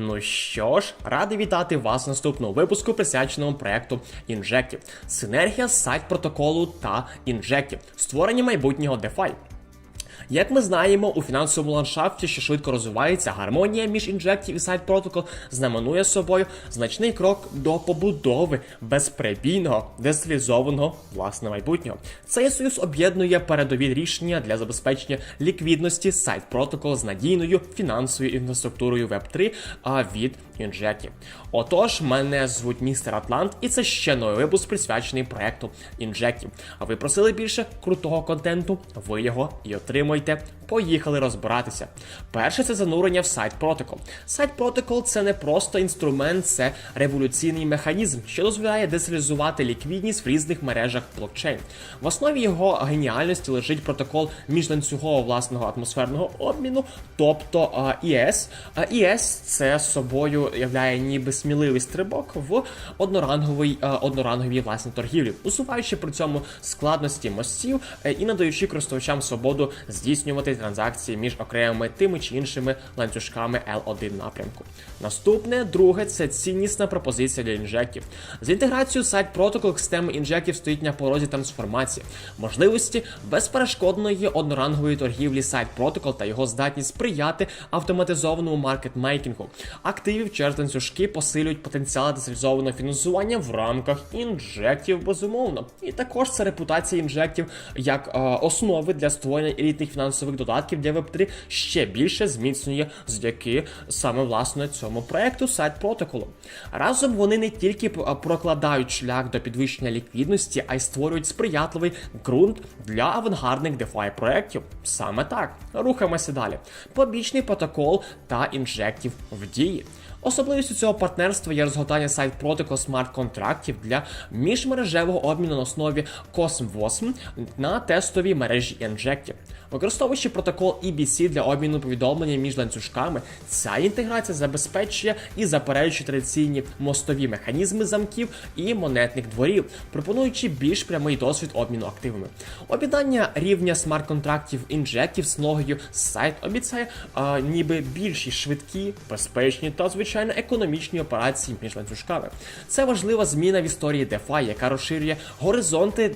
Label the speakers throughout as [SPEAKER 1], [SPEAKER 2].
[SPEAKER 1] Ну що ж, радий вітати вас в наступному випуску, присвяченому проекту інжектів. Синергія сайт протоколу та інжектів, створення майбутнього DeFi. Як ми знаємо, у фінансовому ландшафті, що швидко розвивається, гармонія між інжектів і сайт протокол знаменує собою значний крок до побудови безперебійного, децентралізованого власне майбутнього. Цей союз об'єднує передові рішення для забезпечення ліквідності сайт протокол з надійною фінансовою інфраструктурою Web3 а від інжектів. Отож, мене звуть містер Атлант, і це ще новий випуск присвячений проекту інжектів. А ви просили більше крутого контенту? Ви його і отримуєте. Поїхали розбиратися. Перше це занурення в сайт протокол. Сайт протокол це не просто інструмент, це революційний механізм, що дозволяє децентралізувати ліквідність в різних мережах блокчейн. В основі його геніальності лежить протокол міжланцюгового власного атмосферного обміну, тобто ІС. ІС це собою являє ніби сміливий стрибок в одноранговій, одноранговій власне торгівлі, усуваючи при цьому складності мостів е, і надаючи користувачам свободу здійснювати транзакції між окремими тими чи іншими ланцюжками L1 напрямку. Наступне, друге, це ціннісна пропозиція для інжектів. З інтеграцією сайт протокол системи інжектів стоїть на порозі трансформації, можливості безперешкодної однорангової торгівлі сайт протокол та його здатність сприяти автоматизованому маркетмейкінгу. Активів через ланцюжки посилюють потенціал децентралізованого фінансування в рамках інжектів, безумовно. І також це репутація інжектів як е, основи для створення елітних фінансових додатків для Web3 ще більше зміцнює завдяки саме власне цьому проекту сайт протоколу. Разом вони не тільки прокладають шлях до підвищення ліквідності, а й створюють сприятливий ґрунт для авангардних DeFi проєктів. Саме так. Рухаємося далі. Побічний протокол та інжектів в дії. Особливістю цього партнерства є розгортання сайт протокол смарт-контрактів для міжмережевого обміну на основі COSM8 на тестовій мережі інжектів. Використовуючи протокол EBC для обміну повідомлення між ланцюжками, ця інтеграція забезпечує і заперечує традиційні мостові механізми замків і монетних дворів, пропонуючи більш прямий досвід обміну активами. Об'єднання рівня смарт-контрактів інжектів з ногою сайт обіцяє а, ніби більші швидкі, безпечні та звичайно економічні операції між ланцюжками. Це важлива зміна в історії DeFi, яка розширює горизонти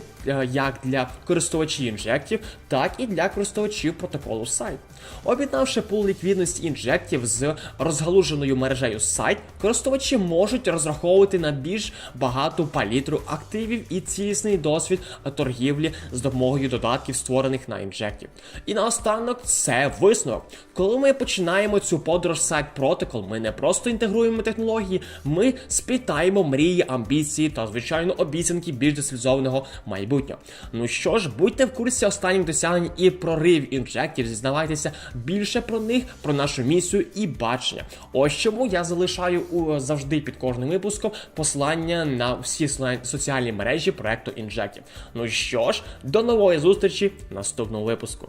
[SPEAKER 1] як для користувачів інжектів, так і для користувачів протоколу сайт. Об'єднавши пул ліквідності інжектів з розгалуженою мережею сайт, користувачі можуть розраховувати на більш багату палітру активів і цілісний досвід торгівлі з допомогою додатків, створених на інжектів. І наостанок це висновок. Коли ми починаємо цю подорож сайт протокол, ми не просто інтегруємо технології, ми сплітаємо мрії, амбіції та, звичайно, обіцянки більш децентралізованого майбутнього. Ну що ж, будьте в курсі останніх досягнень і прорив інжектів, зізнавайтеся більше про них, про нашу місію і бачення. Ось чому я залишаю у завжди під кожним випуском послання на всі соціальні мережі проекту інжектів. Ну що ж, до нової зустрічі в наступному випуску.